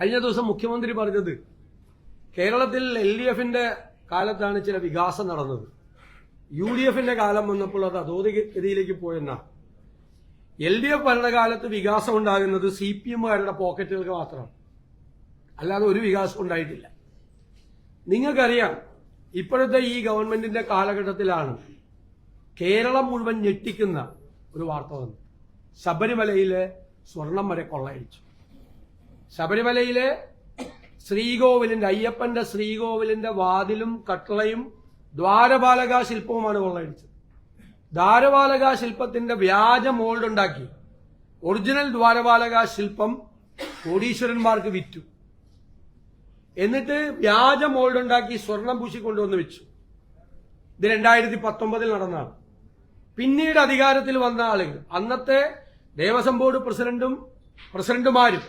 കഴിഞ്ഞ ദിവസം മുഖ്യമന്ത്രി പറഞ്ഞത് കേരളത്തിൽ എൽ ഡി എഫിന്റെ കാലത്താണ് ചില വികാസം നടന്നത്. യു ഡി എഫിന്റെ കാലം വന്നപ്പോൾ അത് അധോഗതിയിലേക്ക് പോയെന്ന. എൽ ഡി എഫ് ഭരണകാലത്ത് വികാസം ഉണ്ടാകുന്നത് സി പി എമ്മുകാരുടെ പോക്കറ്റുകൾക്ക് മാത്രമാണ്. അല്ലാതെ ഒരു വികാസം ഉണ്ടായിട്ടില്ല. നിങ്ങൾക്കറിയാം ഇപ്പോഴത്തെ ഈ ഗവൺമെന്റിന്റെ കാലഘട്ടത്തിലാണ് കേരളം മുഴുവൻ ഞെട്ടിക്കുന്ന ഒരു വാർത്ത വന്നു ശബരിമലയിലെ സ്വർണം വരെ കൊള്ളയടിച്ചു. ശബരിമലയിലെ ശ്രീകോവിലിന്റെ അയ്യപ്പന്റെ ശ്രീകോവിലിന്റെ വാതിലും കട്ടളയും ദ്വാരപാലക ശില്പവുമാണ് കൊള്ളയടിച്ചത്. ദ്വാരപാലക ശില്പത്തിന്റെ വ്യാജ മോൾഡ് ഉണ്ടാക്കി ഒറിജിനൽ ദ്വാരപാലക ശില്പം കോടീശ്വരന്മാർക്ക് വിറ്റു. എന്നിട്ട് വ്യാജ മോൾഡ് ഉണ്ടാക്കി സ്വർണം പൂശിക്കൊണ്ടുവന്ന് വെച്ചു. ഇത് രണ്ടായിരത്തി പത്തൊമ്പതിൽ നടന്നതാണ്. പിന്നീട് അധികാരത്തിൽ വന്ന ആളുകൾ അന്നത്തെ ദേവസ്വം ബോർഡ് പ്രസിഡന്റും പ്രസിഡന്റുമാരും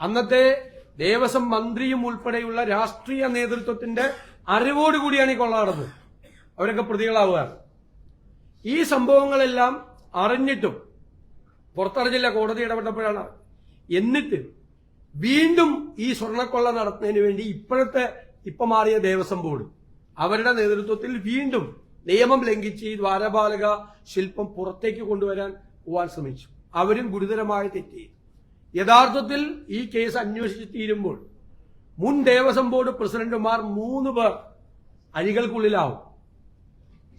അന്നത്തെ ദേവസ്വം മന്ത്രിയും ഉൾപ്പെടെയുള്ള രാഷ്ട്രീയ നേതൃത്വത്തിന്റെ അറിവോടുകൂടിയാണ് ഈ കൊള്ള നടന്നത്. അവരൊക്കെ പ്രതികളാവുകയാണ്. ഈ സംഭവങ്ങളെല്ലാം അറിഞ്ഞിട്ടും പുറത്തറിഞ്ഞില്ല കോടതി ഇടപെട്ടപ്പോഴാണ്. എന്നിട്ട് വീണ്ടും ഈ സ്വർണക്കൊള്ള നടത്തുന്നതിന് വേണ്ടി ഇപ്പോഴത്തെ ഇപ്പൊ മാറിയ ദേവസ്വം ബോർഡ് അവരുടെ നേതൃത്വത്തിൽ വീണ്ടും നിയമം ലംഘിച്ച് ഈ ദ്വാരപാലക ശില്പം പുറത്തേക്ക് കൊണ്ടുവരാൻ പോവാൻ ശ്രമിച്ചു. അവരും ഗുരുതരമായ തെറ്റ് ചെയ്തു. യഥാർത്ഥത്തിൽ ഈ കേസ് അന്വേഷിച്ച് തീരുമ്പോൾ മുൻ ദേവസ്വം ബോർഡ് പ്രസിഡന്റുമാർ മൂന്ന് പേർ അഴികൾക്കുള്ളിലാവും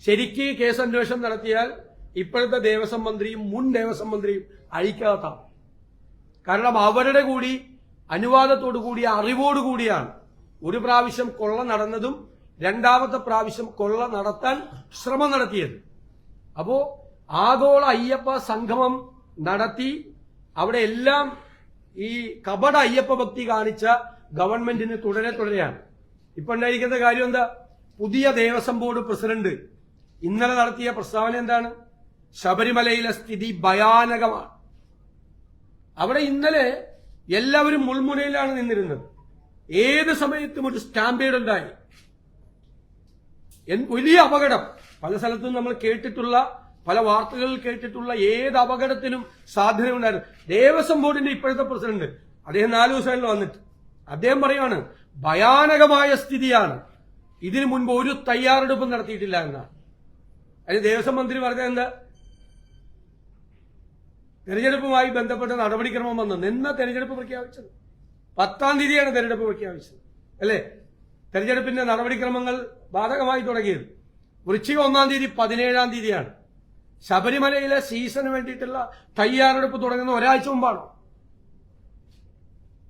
ശരിക്ക് കേസ് അന്വേഷണം നടത്തിയാൽ ഇപ്പോഴത്തെ ദേവസ്വം മന്ത്രിയും മുൻ ദേവസ്വം മന്ത്രിയും അഴിക്കാത്താവും. കാരണം അവരുടെ കൂടി അനുവാദത്തോടു കൂടിയ അറിവോടു കൂടിയാണ് ഒരു പ്രാവശ്യം കൊള്ള നടന്നതും രണ്ടാമത്തെ പ്രാവശ്യം കൊള്ള നടത്താൻ ശ്രമം നടത്തിയത്. അപ്പോ ആഗോള അയ്യപ്പ സംഗമം നടത്തി അവിടെ എല്ലാം ഈ കപട അയ്യപ്പ ഭക്തി കാണിച്ച ഗവൺമെന്റിന് തുടരെ തുടരെയാണ്. ഇപ്പൊ ഉണ്ടായിരിക്കുന്ന കാര്യം എന്താ? പുതിയ ദേവസ്വം ബോർഡ് പ്രസിഡന്റ് ഇന്നലെ നടത്തിയ പ്രസ്താവന എന്താണ്? ശബരിമലയിലെ സ്ഥിതി ഭയാനകമാണ്. അവിടെ ഇന്നലെ എല്ലാവരും മുൾമുനയിലാണ് നിന്നിരുന്നത്. ഏത് സമയത്തും ഒരു സ്റ്റാമ്പേഡ് ഉണ്ടായി. വലിയ അപകടം. പല സ്ഥലത്തും നമ്മൾ കേട്ടിട്ടുള്ള പല വാർത്തകളിൽ കേട്ടിട്ടുള്ള ഏത് അപകടത്തിനും സാധ്യതയുണ്ടായിരുന്നു. ദേവസ്വം ബോർഡിന്റെ ഇപ്പോഴത്തെ പ്രസിഡന്റ് അദ്ദേഹം നാല് ദിവസങ്ങളിൽ വന്നിട്ട്. അദ്ദേഹം പറയാണ് ഭയാനകമായ സ്ഥിതിയാണ്. ഇതിനു മുൻപ് ഒരു തയ്യാറെടുപ്പും നടത്തിയിട്ടില്ല എന്നാണ് അതിന് ദേവസ്വം മന്ത്രി പറഞ്ഞത് എന്താ? തെരഞ്ഞെടുപ്പുമായി ബന്ധപ്പെട്ട നടപടിക്രമം വന്നു. നിന്ന തെരഞ്ഞെടുപ്പ് പ്രഖ്യാപിച്ചത്? പത്താം തീയതിയാണ് തെരഞ്ഞെടുപ്പ് പ്രഖ്യാപിച്ചത്. അല്ലേ? തെരഞ്ഞെടുപ്പിന്റെ നടപടിക്രമങ്ങൾ ബാധകമായി തുടങ്ങിയത്. വൃശ്ചിക ഒന്നാം തീയതി പതിനേഴാം തീയതിയാണ്. ശബരിമലയിലെ സീസണ് വേണ്ടിയിട്ടുള്ള തയ്യാറെടുപ്പ് തുടങ്ങുന്ന ഒരാഴ്ച മുമ്പാണോ?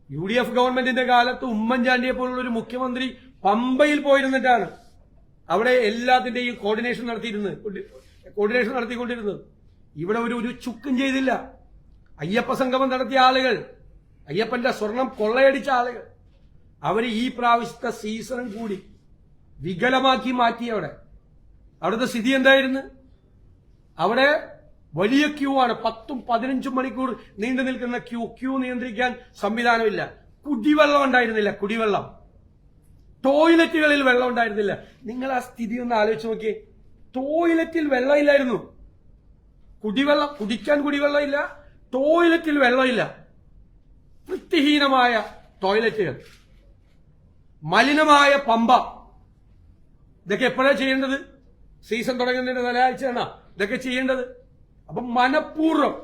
യു ഡി എഫ് ഗവൺമെന്റിന്റെ കാലത്ത് ഉമ്മൻചാണ്ടിയെ പോലുള്ള ഒരു മുഖ്യമന്ത്രി പമ്പയിൽ പോയിരുന്നിട്ടാണ് അവിടെ എല്ലാത്തിന്റെയും കോർഡിനേഷൻ നടത്തിയിരുന്നത്. കോർഡിനേഷൻ നടത്തിക്കൊണ്ടിരുന്നത്. ഇവിടെ ഒരു ഒരു ചുക്കും ചെയ്തില്ല. അയ്യപ്പ സംഗമം നടത്തിയ ആളുകൾ അയ്യപ്പന്റെ സ്വർണം കൊള്ളയടിച്ച ആളുകൾ അവർ ഈ പ്രാവശ്യത്തെ സീസണും കൂടി വികലമാക്കി മാറ്റി അവിടെ. അവിടുത്തെ സ്ഥിതി എന്തായിരുന്നു? അവിടെ വലിയ ക്യൂ ആണ്. പത്തും പതിനഞ്ചും മണിക്കൂർ നീണ്ടു നിൽക്കുന്ന ക്യൂ ക്യൂ നിയന്ത്രിക്കാൻ സംവിധാനമില്ല. കുടിവെള്ളം ഉണ്ടായിരുന്നില്ല. കുടിവെള്ളം. ടോയ്ലറ്റുകളിൽ വെള്ളം ഉണ്ടായിരുന്നില്ല. നിങ്ങൾ ആ സ്ഥിതി ഒന്ന് ആലോചിച്ച് നോക്കിയേ. ടോയ്ലറ്റിൽ വെള്ളമില്ലായിരുന്നു. കുടിവെള്ളം കുടിക്കാൻ കുടിവെള്ളമില്ല. ടോയ്ലറ്റിൽ വെള്ളമില്ല. വൃത്തിഹീനമായ ടോയ്ലറ്റുകൾ മലിനമായ പമ്പ. ഇതൊക്കെ എപ്പോഴാണ് ചെയ്യേണ്ടത്? സീസൺ തുടങ്ങുന്നതിന്റെ തലയാഴ്ചയാണ് ഇതൊക്കെ ചെയ്യേണ്ടത്. അപ്പം മനഃപൂർവം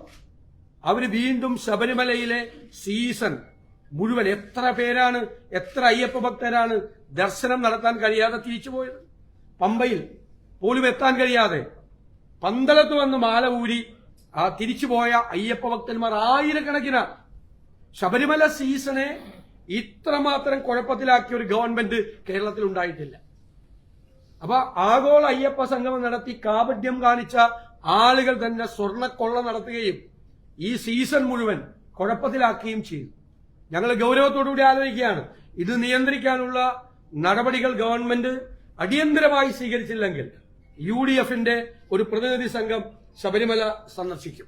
അവർ വീണ്ടും ശബരിമലയിലെ സീസൺ മുഴുവൻ എത്ര പേരാണ് എത്ര അയ്യപ്പ ഭക്തരാണ് ദർശനം നടത്താൻ കഴിയാതെ തിരിച്ചു പോയത്? പമ്പയിൽ പോലും എത്താൻ കഴിയാതെ പന്തളത്ത് വന്ന് മാല ഊരി ആ തിരിച്ചുപോയ അയ്യപ്പ ഭക്തന്മാർ ആയിരക്കണക്കിനാണ് ശബരിമല സീസണെ ഇത്രമാത്രം കുഴപ്പത്തിലാക്കിയ ഒരു ഗവൺമെന്റ് കേരളത്തിൽ ഉണ്ടായിട്ടില്ല അപ്പൊ ആഗോള അയ്യപ്പ സംഗമം നടത്തി കാപട്യം കാണിച്ച ആളുകൾ തന്നെ സ്വർണക്കൊള്ള നടത്തുകയും ഈ സീസൺ മുഴുവൻ കുഴപ്പത്തിലാക്കുകയും ചെയ്തു. ഞങ്ങൾ ഗൗരവത്തോടുകൂടി ആലോചിക്കുകയാണ്. ഇത് നിയന്ത്രിക്കാനുള്ള നടപടികൾ ഗവൺമെന്റ് അടിയന്തരമായി സ്വീകരിച്ചില്ലെങ്കിൽ യു ഡി എഫിന്റെ ഒരു പ്രതിനിധി സംഘം ശബരിമല സന്ദർശിക്കും.